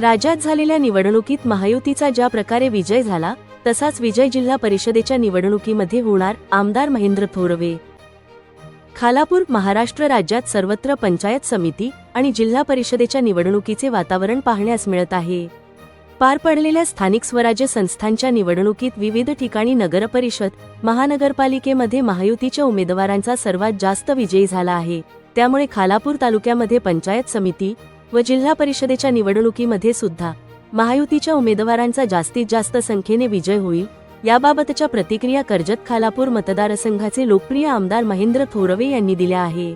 राज्यात झालेल्या निवडणुकीत महायुतीचा ज्या प्रकारे विजय झाला तसाच विजय जिल्हा परिषदेच्या निवडणुकीमध्ये होणार आमदार महेंद्र थोरवे. खालापूर महाराष्ट्र राज्यात सर्वत्र पंचायत समिती आणि जिल्हा परिषदेच्या निवडणुकीचे वातावरण पाहण्यास मिळत आहे. पार पडलेल्या स्थानिक स्वराज्य संस्थांच्या निवडणुकीत विविध ठिकाणी नगरपरिषद महानगरपालिकेमध्ये महायुतीच्या उमेदवारांचा सर्वात जास्त विजयी झाला आहे. त्यामुळे खालापूर तालुक्यामध्ये पंचायत समिती व जिल्हा परिषदेच्या निवडणुकीमध्ये सुद्धा महायुतीच्या उमेदवारांचा जास्तीत जास्त संख्येने विजय होईल याबाबतच्या प्रतिक्रिया कर्जत खालापूर मतदारसंघाचे लोकप्रिय आमदार महेंद्र थोरवे यांनी दिल्या आहे.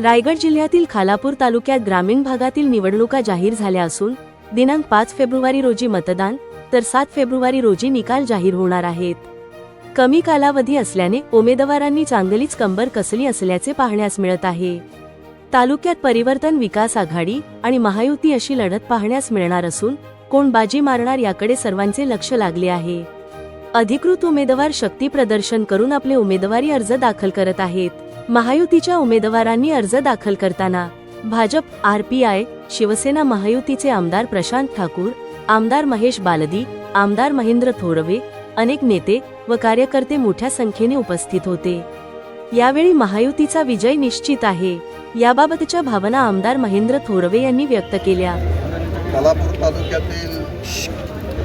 रायगड जिल्ह्यातील खालापूर तालुक्यात ग्रामीण भागातील निवडणुका जाहीर झाल्या असून दिनांक पाच फेब्रुवारी रोजी मतदान तर सात फेब्रुवारी रोजी निकाल जाहीर होणार आहेत. कमी कालावधी असल्याने उमेदवारांनी चांगलीच कंबर कसली असल्याचे पाहण्यास मिळत आहे. तालुक्यात परिवर्तन विकास आघाडी आणि महायुती अशी लढत पाहण्यास मिळणार असून कोण बाजी मारणार याकडे सर्वांचे लक्ष लागले आहे. अधिकृत उमेदवार शक्ती प्रदर्शन करून आपले उमेदवारी अर्ज दाखल करत आहेत. महायुतीच्या उमेदवारांनी अर्ज दाखल करताना भाजप आरपीआय शिवसेना महायुतीचे आमदार प्रशांत ठाकूर आमदार महेश बालदी आमदार महेंद्र थोरवे अनेक नेते व कार्यकर्ते मोठ्या संख्येने उपस्थित होते. यावेळी महायुतीचा विजय निश्चित आहे. याबाबतच्या भावना आमदार महेंद्र थोरवे यांनी व्यक्त केल्या. कोल्हापूर तालुक्यातील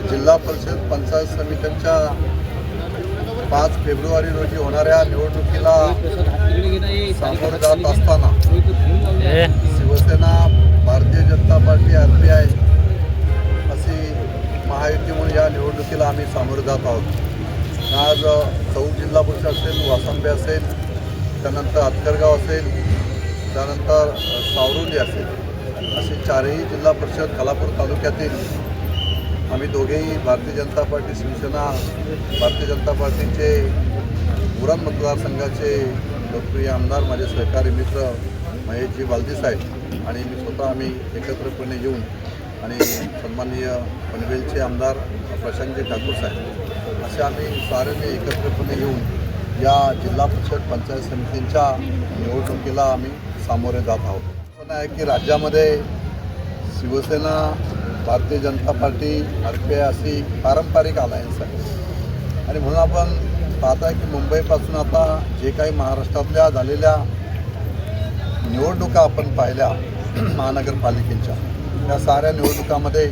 जिल्हा परिषद पंचायत समित्यांच्या पाच फेब्रुवारी रोजी होणाऱ्या निवडणुकीला सामोरं जात असताना Shiv Sena Bharatiya Janata Party R P I अशी महायुती म्हणून या निवडणुकीला आम्ही सामोरं जात आहोत. आज चौक जिल्हा परिषद असेल वासंबे असेल त्यानंतर हातकरगाव असेल त्यानंतर सावरुली असेल असे चारही जिल्हा परिषद खालापूर तालुक्यातील आम्ही दोघेही भारतीय जनता पार्टी शिवसेना भारतीय जनता पार्टीचे उरण मतदारसंघाचे लोकप्रिय आमदार माझे सहकारी मित्र महेशजी बालदी साहेब आणि मी स्वतः आम्ही एकत्रपणे येऊन आणि सन्माननीय पनवेलचे आमदार प्रशांतजी ठाकूर साहेब असे आम्ही साऱ्यांनी एकत्रपणे येऊन या जिल्हा परिषद पंचायत समितींच्या निवडणुकीला आम्ही सामोरे जात आहोत. पण आहे की राज्यामध्ये Shiv Sena Bharatiya Janata Party R P I अशी पारंपरिक अलायन्स आहे. आणि म्हणून आपण पाहत आहे की मुंबईपासून आता जे काही महाराष्ट्रातल्या झालेल्या निवडणुका आपण पाहिल्या महानगरपालिकेच्या त्या साऱ्या निवडणुकामध्ये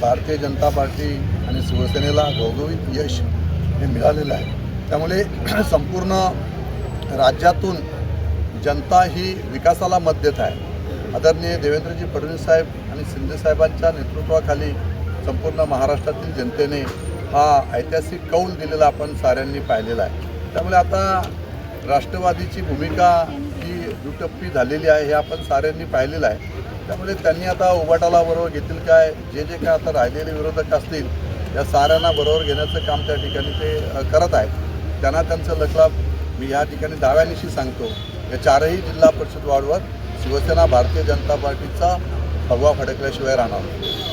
भारतीय जनता पार्टी आणि शिवसेनेला घवघवीत यश हे मिळालेलं आहे. त्यामुळे संपूर्ण राज्यातून जनता ही विकासाला मत देत आहे. आदरणीय देवेंद्रजी फडणवीस साहेब आणि शिंदे साहेबांच्या नेतृत्वाखाली संपूर्ण महाराष्ट्रातील जनतेने हा ऐतिहासिक कौल दिलेला आपण साऱ्यांनी पाहिलेला आहे. त्यामुळे आता राष्ट्रवादीची भूमिका ही दुटप्पी झालेली आहे हे आपण साऱ्यांनी पाहिलेलं आहे. त्यामुळे त्यांनी आता उबाटाला बरोबर घेतील काय जे जे काय आता राहिलेले विरोधक असतील या साऱ्यांना बरोबर घेण्याचं काम त्या ठिकाणी ते करत आहेत. त्यांना त्यांचं लक्षलाभ मी या ठिकाणी दाव्यानिशी सांगतो. या चारही जिल्हा परिषद वार्डवर शिवसेना भारतीय जनता पार्टीचा भगवा फडकल्याशिवाय राहणार